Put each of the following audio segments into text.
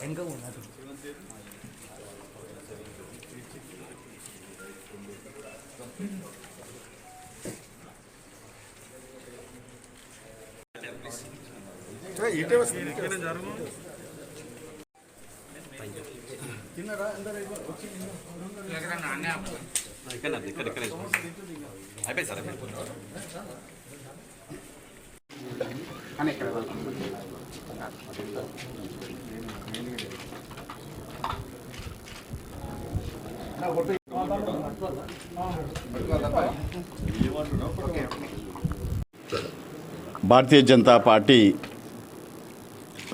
వెనక ఉన్నది. ఇక్కడ ఇక్కడ ఇక్కడ అయిపోయింది సార్ అయిపోయింది. భారతీయ జనతా పార్టీ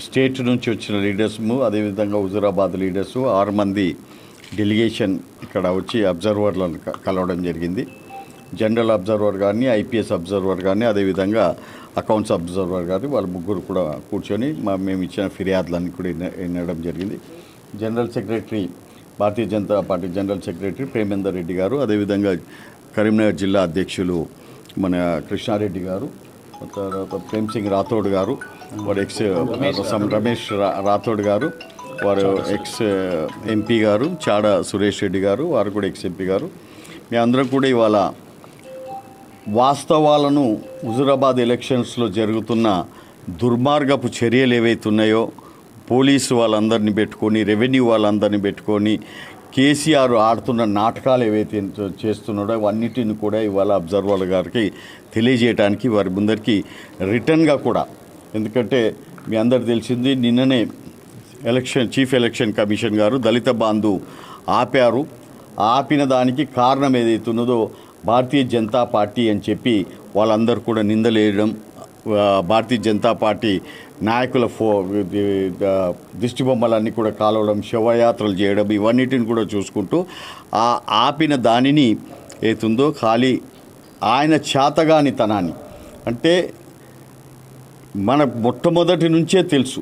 స్టేట్ నుంచి వచ్చిన లీడర్స్ము అదేవిధంగా హుజురాబాద్ లీడర్సు ఆరు మంది డెలిగేషన్ ఇక్కడ వచ్చి అబ్జర్వర్లను కలవడం జరిగింది. జనరల్ అబ్జర్వర్ కానీ ఐపీఎస్ అబ్జర్వర్ కానీ అదేవిధంగా అకౌంట్స్ అబ్జర్వర్ కానీ వాళ్ళ ముగ్గురు కూడా కూర్చొని మా మేము ఇచ్చిన ఫిర్యాదులన్నీ కూడా వినడం జరిగింది. General secretary Bharatiya Janata party general secretary Premender Reddy గారు అదేవిధంగా కరీంనగర్ జిల్లా అధ్యక్షులు మన కృష్ణారెడ్డి గారు తర్వాత ప్రేమ్ సింగ్ రాథోడ్ గారు వారు ఎక్స్ సం- రమేష్ రాథోడ్ గారు వారు ఎక్స్ ఎంపీ గారు చాడ సురేష్ రెడ్డి గారు వారు కూడా ఎక్స్ ఎంపీ గారు. మీ అందరం కూడా ఇవాళ వాస్తవాలను హుజురాబాద్ ఎలక్షన్స్లో జరుగుతున్న దుర్మార్గపు చర్యలు ఏవైతే ఉన్నాయో పోలీసు వాళ్ళందరినీ పెట్టుకొని రెవెన్యూ వాళ్ళందరినీ పెట్టుకొని కేసీఆర్ ఆడుతున్న నాటకాలు ఏవైతే చేస్తున్నాడో అవన్నిటిని కూడా ఇవాళ అబ్జర్వర్ల గారికి తెలియజేయడానికి వారి ముందరికి రిటర్న్గా కూడా. ఎందుకంటే మీ అందరు తెలిసింది నిన్ననే ఎలక్షన్ చీఫ్ ఎలక్షన్ కమిషన్ గారు దళిత బాంధు ఆపారు. ఆపిన దానికి కారణం ఏదైతే ఉన్నదో భారతీయ జనతా పార్టీ అని చెప్పి వాళ్ళందరూ కూడా నిందలేయడం భారతీయ జనతా పార్టీ నాయకుల ఫో దిష్టిబొమ్మలన్నీ కూడా కాలవడం శవయాత్రలు చేయడం ఇవన్నిటిని కూడా చూసుకుంటూ ఆ ఆపిన దానిని ఏతుందో ఖాళీ ఆయన చేతగానితనాన్ని. అంటే మన మొట్టమొదటి నుంచే తెలుసు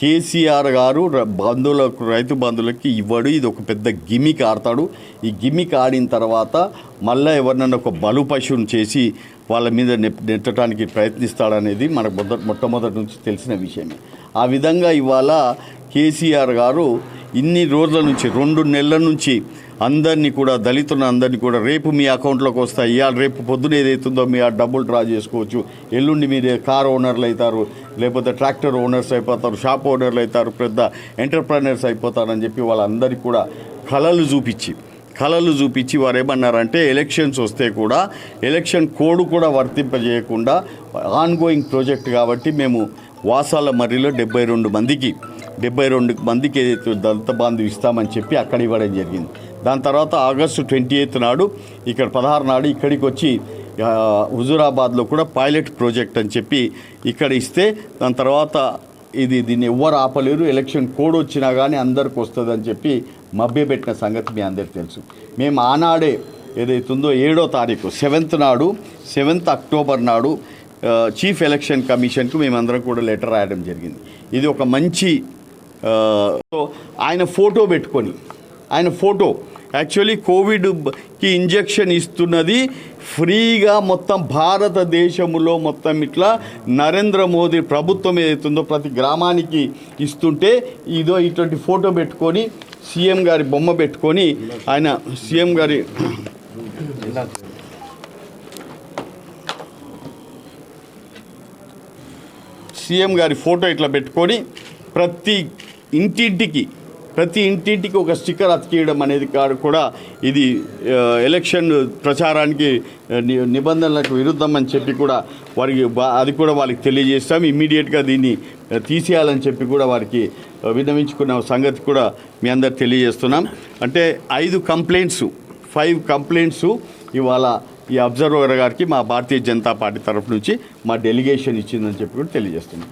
కేసీఆర్ గారు బంధువులకు రైతు బంధువులకి ఇవ్వడు. ఇది ఒక పెద్ద గిమ్మిక్ ఆడతాడు. ఈ గిమ్మిక్ ఆడిన తర్వాత మళ్ళీ ఎవరినైనా ఒక బలు పశువును చేసి వాళ్ళ మీద నెప్ నెట్టడానికి ప్రయత్నిస్తాడనేది మనకు మొదట మొట్టమొదటి నుంచి తెలిసిన విషయమే. ఆ విధంగా ఇవాళ కేసీఆర్ గారు ఇన్ని రోజుల నుంచి రెండు నెలల నుంచి అందరినీ కూడా దళితులను అందరినీ కూడా రేపు మీ అకౌంట్లోకి వస్తాయి. ఇవాళ రేపు పొద్దున ఏదైతుందో మీ ఆ డబ్బులు డ్రా చేసుకోవచ్చు. ఎల్లుండి మీరు కార్ ఓనర్లు అవుతారు లేకపోతే ట్రాక్టర్ ఓనర్స్ అయిపోతారు షాప్ ఓనర్లు అవుతారు పెద్ద ఎంటర్ప్రైనర్స్ అయిపోతారని చెప్పి వాళ్ళందరికీ కూడా కళలు చూపించి కళలు చూపించి వారు ఏమన్నారంటే ఎలక్షన్స్ వస్తే కూడా ఎలక్షన్ కోడ్ కూడా వర్తింపజేయకుండా ఆన్గోయింగ్ ప్రాజెక్ట్ కాబట్టి మేము వాసాల మర్రిలో డెబ్బై రెండు మందికి డెబ్బై రెండు మందికి ఏదైతే దళిత బంధు ఇస్తామని చెప్పి అక్కడ ఇవ్వడం జరిగింది. దాని తర్వాత ఆగస్టు ట్వంటీ ఎయిత్ నాడు ఇక్కడ పదహారు నాడు ఇక్కడికి వచ్చి హుజూరాబాద్లో కూడా పైలట్ ప్రాజెక్ట్ అని చెప్పి ఇక్కడ ఇస్తే దాని తర్వాత ఇది దీన్ని ఎవ్వరు ఆపలేరు ఎలక్షన్ కోడ్ వచ్చినా కానీ అందరికి వస్తుందని చెప్పి మభ్యపెట్టిన సంగతి మీ అందరికి తెలుసు. మేము ఆనాడే ఏదైతుందో ఏడో తారీఖు సెవెంత్ నాడు సెవెంత్ అక్టోబర్ నాడు చీఫ్ ఎలక్షన్ కమిషన్కు మేమందరం కూడా లెటర్ రాయడం జరిగింది. ఇది ఒక మంచి సో ఆయన ఫోటో పెట్టుకొని ఆయన ఫోటో. యాక్చువల్లీ కోవిడ్కి ఇంజెక్షన్ ఇస్తున్నది ఫ్రీగా మొత్తం భారతదేశంలో మొత్తం ఇట్లా నరేంద్ర మోదీ ప్రభుత్వం ఏదైతుందో ప్రతి గ్రామానికి ఇస్తుంటే ఇదో ఇటువంటి ఫోటో పెట్టుకొని సీఎం గారి బొమ్మ పెట్టుకొని ఆయన సీఎం గారి సీఎం గారి ఫోటో ఇట్లా పెట్టుకొని ప్రతి ఇంటింటికి ప్రతి ఇంటింటికి ఒక స్టిక్కర్ అతికియడం అనేది కాదు కూడా ఇది ఎలక్షన్ ప్రచారానికి నిబంధనలకు విరుద్ధం అని చెప్పి కూడా వారికి అది కూడా వాళ్ళకి తెలియజేస్తాం. ఇమ్మీడియట్గా దీన్ని తీసేయాలని చెప్పి కూడా వారికి విన్నవించుకున్న సంగతి కూడా మీ అందరు తెలియజేస్తున్నాం. అంటే ఐదు కంప్లైంట్స్ ఫైవ్ కంప్లైంట్స్ ఇవాళ ఈ అబ్జర్వర్ గారికి మా భారతీయ జనతా పార్టీ తరఫు నుంచి మా డెలిగేషన్ ఇచ్చిందని చెప్పి కూడా తెలియజేస్తున్నాం.